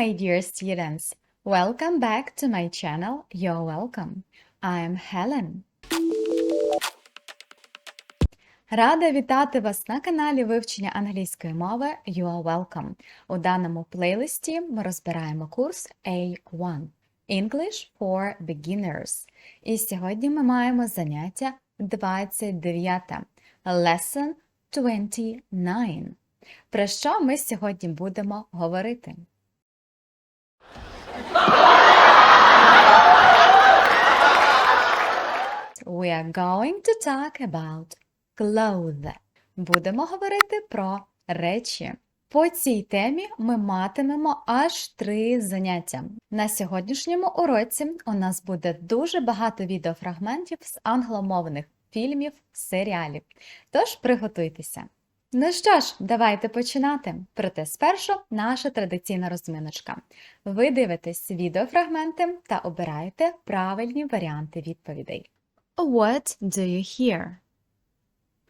my dear students. Welcome back to my channel. You're welcome. I'm Helen. Рада вітати вас на каналі вивчення англійської мови You are welcome. У даному плейлисті ми розбираємо курс A1 English for Beginners. І сьогодні ми маємо заняття 29. Lesson 29. Про що ми сьогодні будемо говорити? We are going to talk about clothes. Будемо говорити про речі. По цій темі ми матимемо аж три заняття. На сьогоднішньому уроці у нас буде дуже багато відеофрагментів з англомовних фільмів, серіалів. Тож приготуйтеся. Ну що ж, давайте починати. Проте спершу наша традиційна розминочка. Ви дивитесь відеофрагменти та обираєте правильні варіанти відповідей. What do you hear?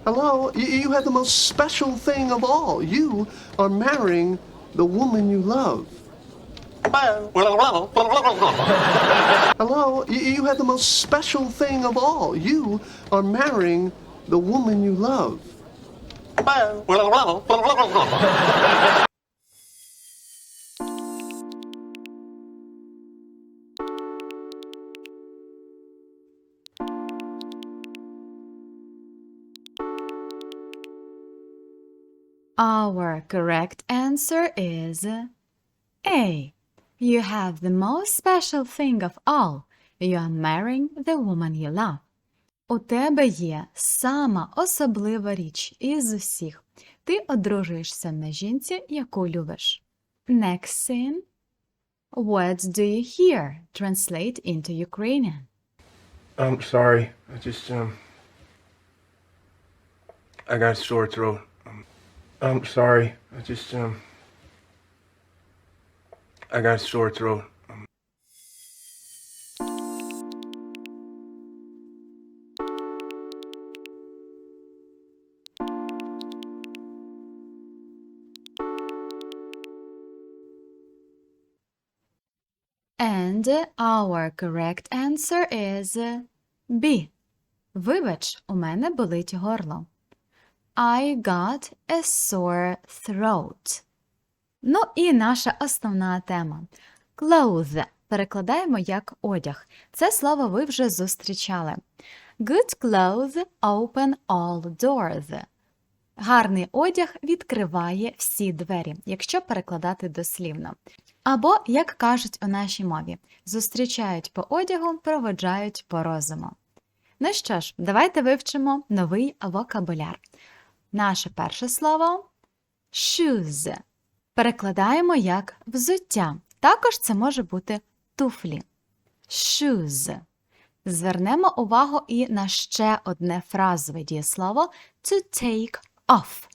Hello, you, have the most special thing of all. You are marrying the woman you love. Hello, you have the most special thing of all. You are marrying the woman you love. Our correct answer is A. You have the most special thing of all. You are marrying the woman you love. У тебе є сама особлива річ із усіх. Ти одружуєшся на жінці, яку любиш. Next scene. What do you hear? Translate into Ukrainian. I'm sorry. I just um I got a sore throat. Um, I'm sorry. I just um I got a sore throat. Um, And our correct answer is B. Вибач, у мене болить горло. I got a sore throat. Ну і наша основна тема. Clothes перекладаємо як одяг. Це слово ви вже зустрічали. Good clothes open all doors. Гарний одяг відкриває всі двері, якщо перекладати дослівно. Або, як кажуть у нашій мові, зустрічають по одягу, проводжають по розуму. Ну що ж, давайте вивчимо новий вокабуляр. Наше перше слово shoes. Перекладаємо як взуття. Також це може бути туфлі. Shoes. Звернемо увагу і на ще одне фразове дієслово to take off.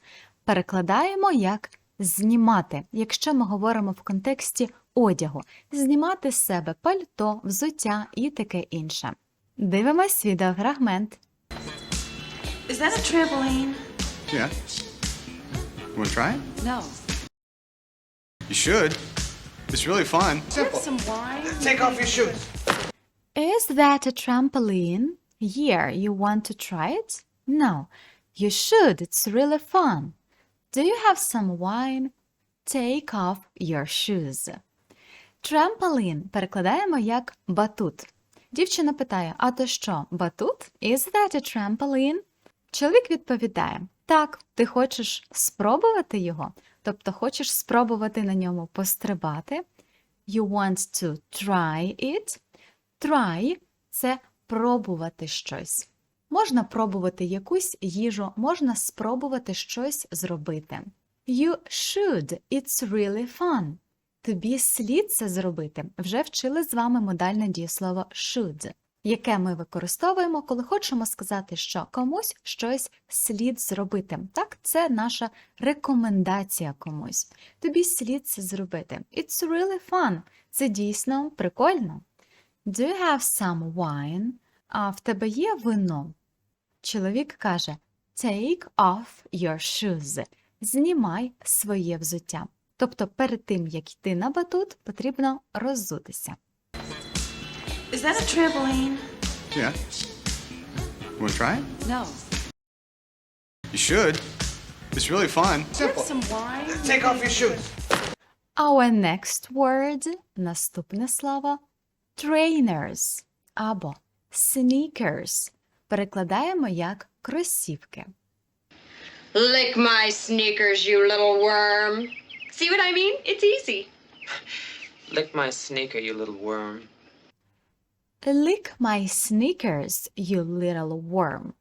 Перекладаємо як знімати, якщо ми говоримо в контексті одягу, знімати з себе пальто, взуття і таке інше. Дивимось відеофрагмент. Is that a trampoline? Yeah. You want to try it? No. You should. It's really fun. Have some wine? Take off your shoes. Is that a trampoline? Yeah, you want to try it? No, you should. It's really fun. Do you have some wine? Take off your shoes. Trampoline перекладаємо як батут. Дівчина питає: А то що, батут? Is that a trampoline? Чоловік відповідає: Так, ти хочеш спробувати його? Тобто хочеш спробувати на ньому пострибати. You want to try it. Try – це пробувати щось. Можна пробувати якусь їжу, можна спробувати щось зробити. You should. It's really fun. Тобі слід це зробити. Вже вчили з вами модальне дієслово should, яке ми використовуємо, коли хочемо сказати, що комусь щось слід зробити. Так, це наша рекомендація комусь. Тобі слід це зробити. It's really fun. Це дійсно прикольно. Do you have some wine? А в тебе є вино? Чоловік каже Take off your shoes. Знімай своє взуття. Тобто перед тим, як йти на батут, потрібно роззутися. Is that a trampoline? Yeah. You want to try it? No. You should. It's really fun. Have some wine? Take off your shoes. Our next word – наступне слово – trainers або sneakers. Перекладаємо як кросівки. Lick my sneakers, you little worm. See what I mean? It's easy. Lick my sneaker, you little worm. Lick my sneakers, you little worm.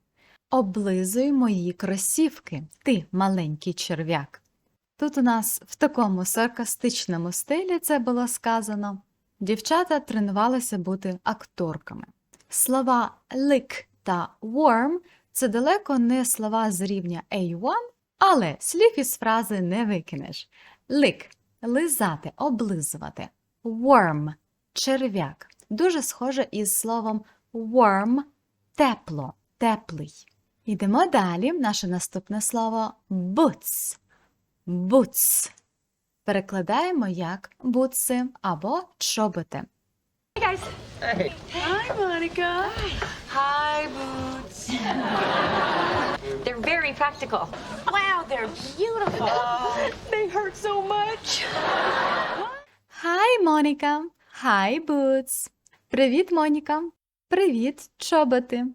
Облизуй мої кросівки, ти маленький черв'як. Тут у нас в такому саркастичному стилі це було сказано. Дівчата тренувалися бути акторками. Слова lick та worm це далеко не слова з рівня A1, але слів із фрази не викинеш. Lick – лизати, облизувати. Worm – черв'як. Дуже схоже із словом warm – тепло, теплий. Йдемо далі. Наше наступне слово boots. Boots. Перекладаємо як бутси або чоботи. Hi, Monica. Hi, Boots. They're very practical. Wow, they're beautiful. they hurt so much. Hi, Моніка. Hi, Boots. Привіт, Моніка. Привіт, чоботи.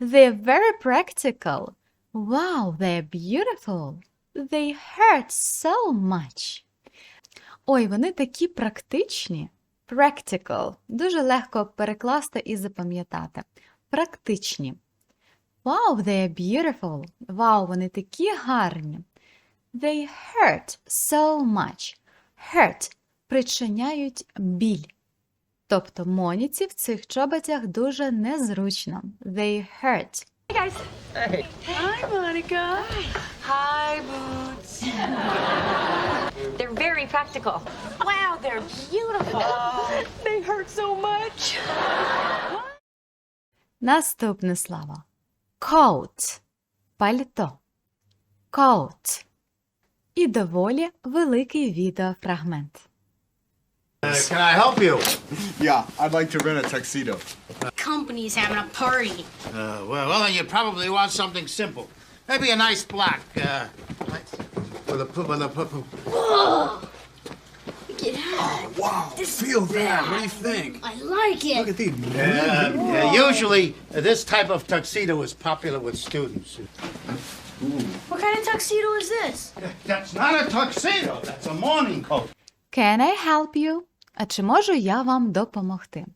They're very practical. Wow, they're beautiful. They hurt so much. Ой, вони такі практичні. Practical. Дуже легко перекласти і запам'ятати. Практичні. Wow, they're beautiful. Вау, вони такі гарні. They hurt so much. Hurt причиняють біль. Тобто Моніці в цих чоботях дуже незручно. They hurt. Hey guys! Hey. Hi, Monica. Hi, Boots. They're very practical. Wow, they're beautiful. they hurt so much. Наступне слово. Coat. Пальто. Coat. І доволі великий відеофрагмент. Can I help you? Yeah, I'd like to rent a tuxedo. company's having a party. Uh, well, well, then you probably want something simple. Maybe a nice black, uh, with a, with a, Get out. Wow, feel that. What do you think? I like it. Look at these. uh, yeah, usually uh, this type of tuxedo is popular with students. What kind of tuxedo is this? That's not a tuxedo. That's a morning coat. Can I help you? А чи можу я вам допомогти?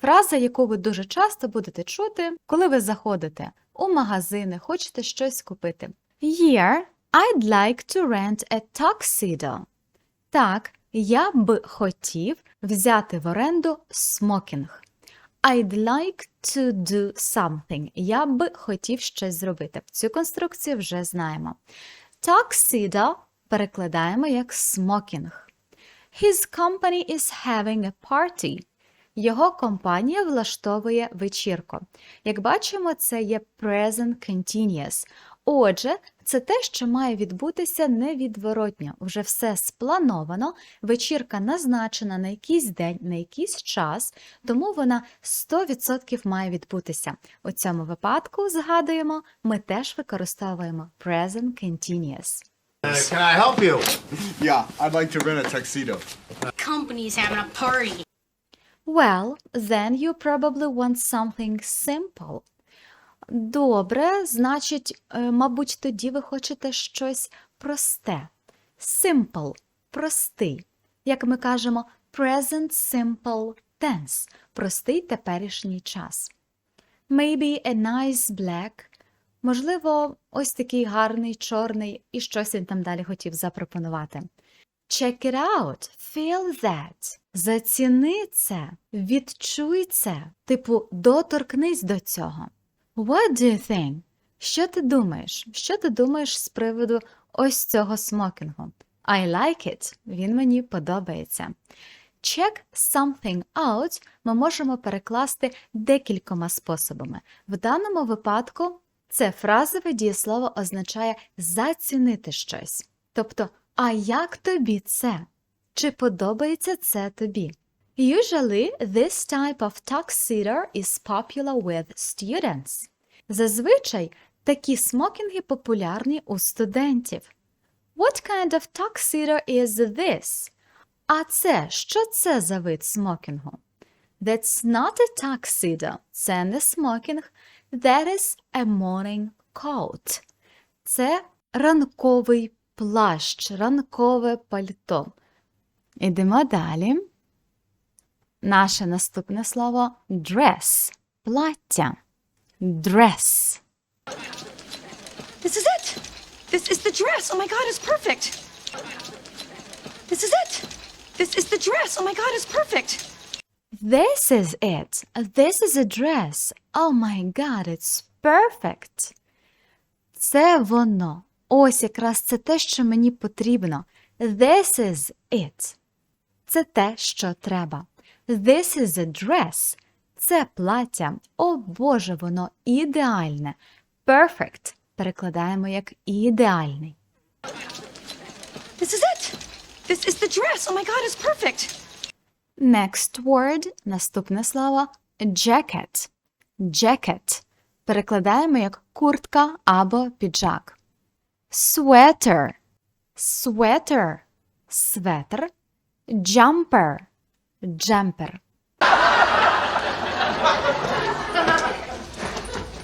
Фраза, яку ви дуже часто будете чути, коли ви заходите у магазини, хочете щось купити. Here, I'd like to rent a tuxedo. Так, я б хотів взяти в оренду смокінг. I'd like to do something. Я б хотів щось зробити. Цю конструкцію вже знаємо. Tuxedo перекладаємо як смокінг. His company is having a party. Його компанія влаштовує вечірку. Як бачимо, це є present continuous. Отже, це те, що має відбутися невідворотньо. Вже все сплановано, вечірка назначена на якийсь день, на якийсь час, тому вона 100% має відбутися. У цьому випадку, згадуємо, ми теж використовуємо present continuous. Uh, can I help you? Yeah, I'd like to rent a tuxedo. Company's having a party. Well, then you probably want something simple. Добре, значить, е, мабуть, тоді ви хочете щось просте. Simple – простий. Як ми кажемо, present simple tense – простий теперішній час. Maybe a nice black. Можливо, ось такий гарний чорний, і щось він там далі хотів запропонувати. Check it out, feel that. Заціни це, відчуй це. Типу, доторкнись до цього. What do you think? Що ти думаєш? Що ти думаєш з приводу ось цього смокінгу? I like it. Він мені подобається. Check something out ми можемо перекласти декількома способами. В даному випадку це фразове дієслово означає зацінити щось. Тобто А як тобі це? Чи подобається це тобі? Usually, this type of tuxedo is popular with students. Зазвичай такі смокінги популярні у студентів. What kind of tuxedo is this? А це, що це за вид смокінгу? That's not a tuxedo. Це не смокінг. That is a morning coat. Це ранковий плащ, ранкове пальто. Ідемо далі. Наше наступне слово dress. Плаття. Dress. This is it. This is the dress. Oh my God, it's perfect. This is it. This is the dress. Oh my God, it's perfect. This is it. This is a dress. Oh my god, it's perfect. Це воно. Ось якраз це те, що мені потрібно. This is it. Це те, що треба. This is a dress. Це плаття. О Боже, воно ідеальне. Perfect перекладаємо як ідеальний. This is it. This is the dress. Oh my God, it's perfect. Next word, наступне слово jacket. Jacket. Перекладаємо як куртка або піджак. Sweater. Sweater. Светр. Jumper. Jumper.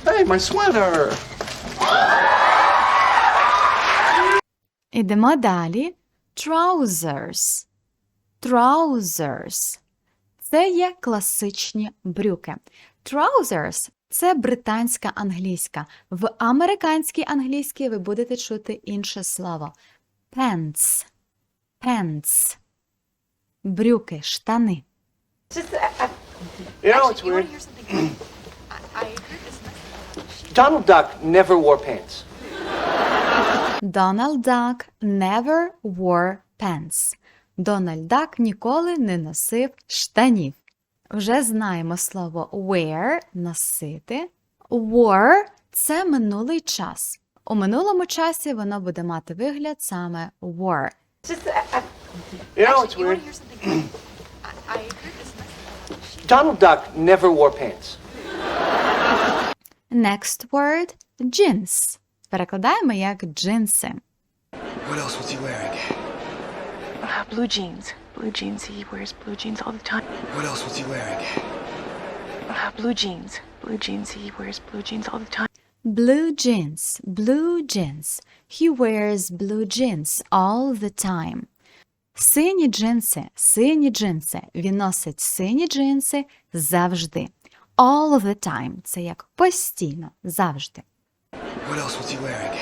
Hey, my sweater! Ідемо далі. Trousers. Trousers. Це є класичні брюки. Trousers – це британська англійська. В американській англійській ви будете чути інше слово. Pants. Pants. Брюки, штани. Donald Duck never wore pants. Donald Duck never wore pants. Дональд Дак ніколи не носив штанів. Вже знаємо слово wear – носити. Wore – це минулий час. У минулому часі воно буде мати вигляд саме wore. It's weird. Donald Duck never wore pants. Next word – jeans. Перекладаємо як джинси. What else was he wearing? Uh, blue jeans. Blue jeans. He wears blue jeans all the time. What else was he wearing? Uh, blue jeans. Blue jeans. He wears blue jeans all the time. Blue jeans, blue jeans. He wears blue jeans all the time. Сині джинси, сині джинси. Він носить сині джинси завжди. All the time. Це як постійно, завжди. What else was he wearing?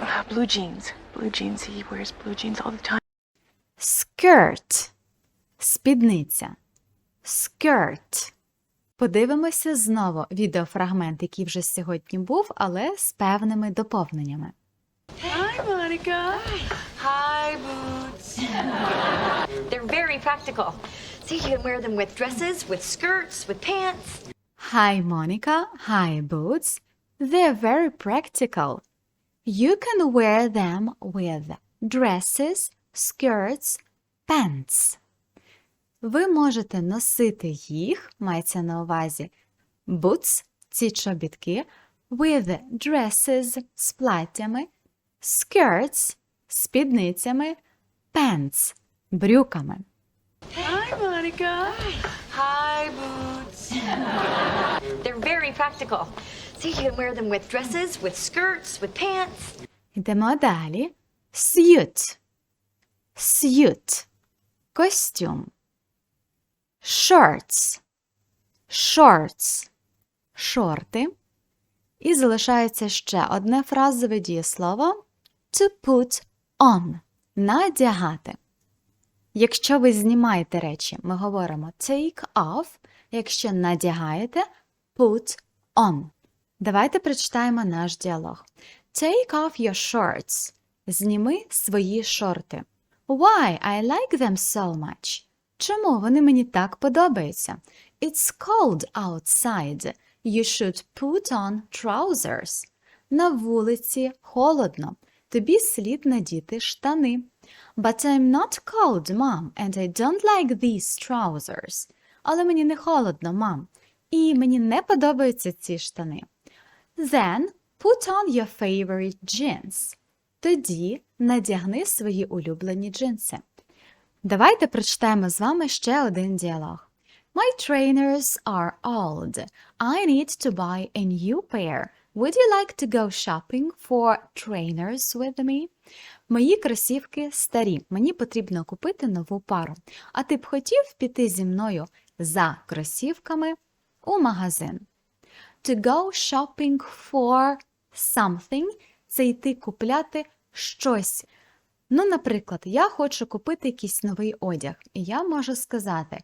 Uh, blue jeans. Blue jeans. He wears blue jeans all the time. Skirt. Спідниця. Skirt. Подивимося знову відеофрагмент, який вже сьогодні був, але з певними доповненнями. Hi, Monica. Hi, boots. They're very practical. See, you can wear them with dresses, with skirts, with pants. Hi, Monica. Hi, Boots. They're very practical. You can wear them with dresses, skirts, pants. Ви можете носити їх, мається на увазі boots, ці чобітки, with dresses з платтями, skirts, спідницями, pants, брюками. Hi, Monica. Hi, boots. They're very practical. See, you can wear them with dresses, with skirts, with pants. Йдемо далі. Suit. Suit. Костюм. Shorts. Shorts. Шорти. І залишається ще одне фразове дієслово to put on. Надягати. Якщо ви знімаєте речі, ми говоримо take off. Якщо надягаєте put on. Давайте прочитаємо наш діалог. Take off your shorts. Зніми свої шорти. Why I like them so much. Чому вони мені так подобаються? It's cold outside. You should put on trousers. На вулиці холодно. тобі слід надіти штани. But I'm not cold, mom, and I don't like these trousers. Але мені не холодно, мам. І мені не подобаються ці штани. Then put on your favorite jeans. Тоді надягни свої улюблені джинси. Давайте прочитаємо з вами ще один діалог. My trainers are old. I need to buy a new pair. Would you like to go shopping for trainers with me? Мої кросівки старі. Мені потрібно купити нову пару. А ти б хотів піти зі мною за кросівками у магазин? To go shopping for something – це йти купляти щось. Ну, наприклад, я хочу купити якийсь новий одяг, і я можу сказати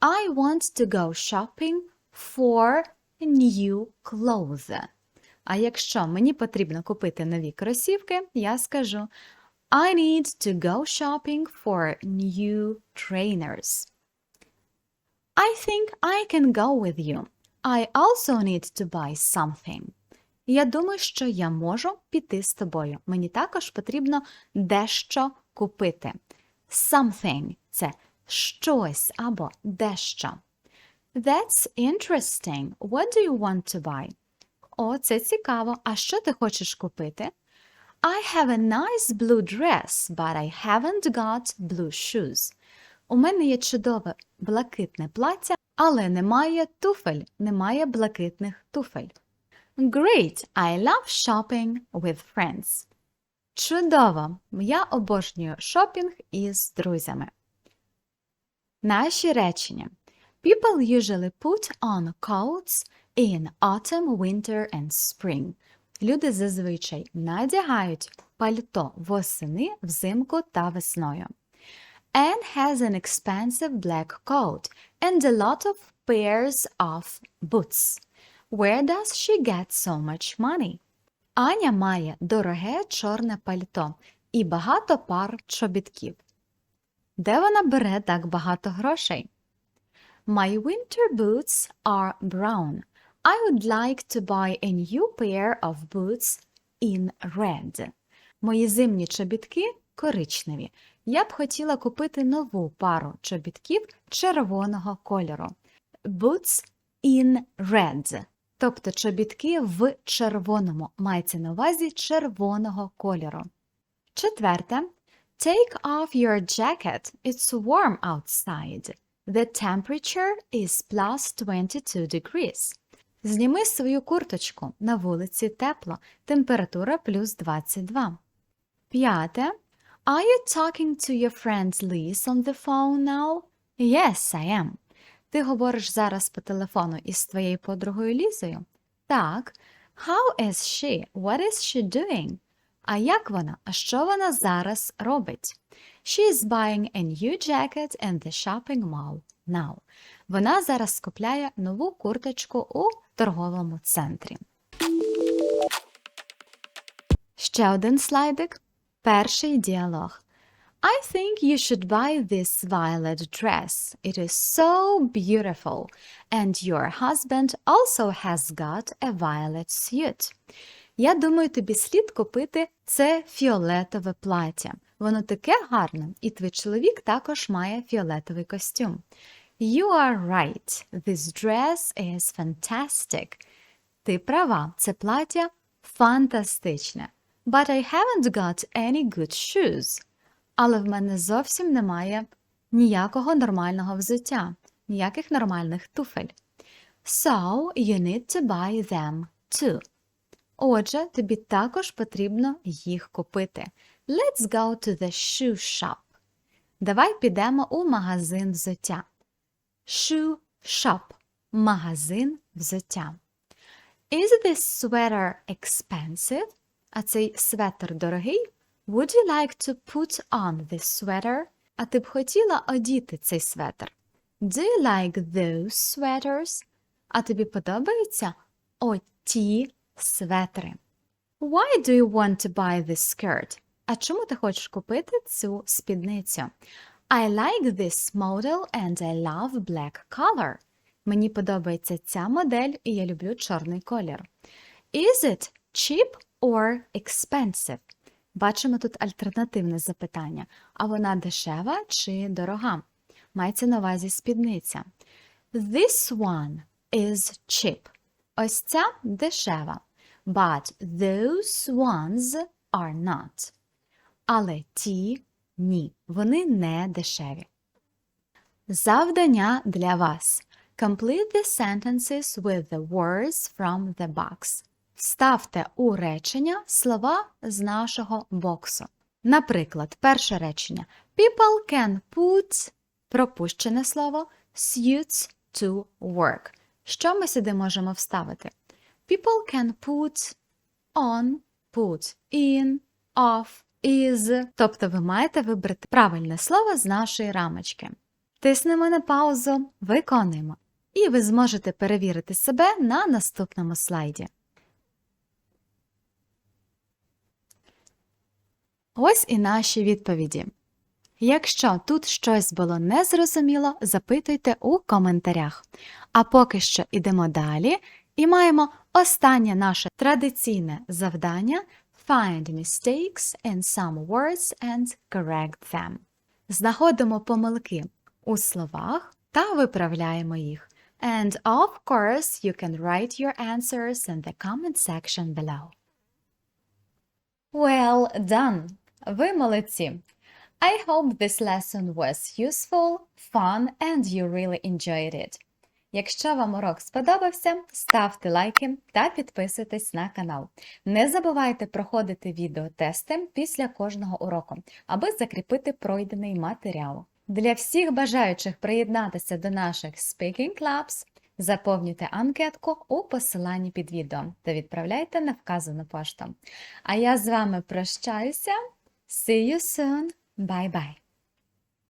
I want to go shopping for new clothes. А якщо мені потрібно купити нові кросівки, я скажу I need to go shopping for new trainers. I think I can go with you. I also need to buy something. Я думаю, що я можу піти з тобою. Мені також потрібно дещо купити. Something – це щось або дещо. That's interesting. What do you want to buy? О, це цікаво. А що ти хочеш купити? I have a nice blue dress, but I haven't got blue shoes. У мене є чудове блакитне плаття, але немає туфель, немає блакитних туфель. Great! I love shopping with friends. Чудово! Я обожнюю шопінг із друзями. Наші речення. People usually put on coats in autumn, winter and spring. Люди зазвичай надягають пальто восени, взимку та весною. Anne has an expensive black coat and a lot of pairs of boots. Where does she get so much money? Аня має дороге чорне пальто і багато пар чобітків. Де вона бере так багато грошей? My winter boots are brown. I would like to buy a new pair of boots in red. Мої зимні чобітки коричневі. Я б хотіла купити нову пару чобітків червоного кольору. Boots in red. Тобто чобітки в червоному. Мається на увазі червоного кольору. Четверте. Take off your jacket. It's warm outside. The temperature is plus 22 degrees. Зніми свою курточку. На вулиці тепло. Температура плюс 22. П'яте. Are you talking to your friend Liz on the phone now? Yes, I am. Ти говориш зараз по телефону із твоєю подругою Лізою? Так. How is she? What is she doing? А як вона? А що вона зараз робить? She is buying a new jacket in the shopping mall now. Вона зараз купляє нову курточку у торговому центрі. Ще один слайдик. Перший діалог. I think you should buy this violet dress. It is so beautiful. And your husband also has got a violet suit. Я думаю, тобі слід купити це фіолетове плаття. Воно таке гарне, і твій чоловік також має фіолетовий костюм. You are right. This dress is fantastic. Ти права, це плаття фантастичне. But I haven't got any good shoes. Але в мене зовсім немає ніякого нормального взуття, ніяких нормальних туфель. So you need to buy them too. Отже, тобі також потрібно їх купити. Let's go to the shoe shop. Давай підемо у магазин взуття. Shoe shop – магазин взуття. Is this sweater expensive? А цей светр дорогий? Would you like to put on this sweater? А ти б хотіла одіти цей светр? Do you like those sweaters? А тобі подобаються оті светри? Why do you want to buy this skirt? А чому ти хочеш купити цю спідницю? I like this model and I love black color. Мені подобається ця модель і я люблю чорний колір. Is it cheap or expensive? Бачимо тут альтернативне запитання. А вона дешева чи дорога? Мається на увазі спідниця. This one is cheap. Ось ця дешева. But those ones are not. Але ті ні, вони не дешеві. Завдання для вас. Complete the sentences with the words from the box. Вставте у речення слова з нашого боксу. Наприклад, перше речення. People can put пропущене слово suits to work. Що ми сюди можемо вставити? People can put on, put in, off, is. Тобто ви маєте вибрати правильне слово з нашої рамочки. Тиснемо на паузу, виконуємо. І ви зможете перевірити себе на наступному слайді. Ось і наші відповіді. Якщо тут щось було незрозуміло, запитуйте у коментарях. А поки що йдемо далі і маємо останнє наше традиційне завдання Find mistakes in some words and correct them. Знаходимо помилки у словах та виправляємо їх. And of course, you can write your answers in the comment section below. Well done! Ви молодці! I hope this lesson was useful, fun and you really enjoyed it. Якщо вам урок сподобався, ставте лайки та підписуйтесь на канал. Не забувайте проходити відеотести після кожного уроку, аби закріпити пройдений матеріал. Для всіх бажаючих приєднатися до наших Speaking Clubs, заповнюйте анкетку у посиланні під відео та відправляйте на вказану пошту. А я з вами прощаюся. See you soon. Bye-bye.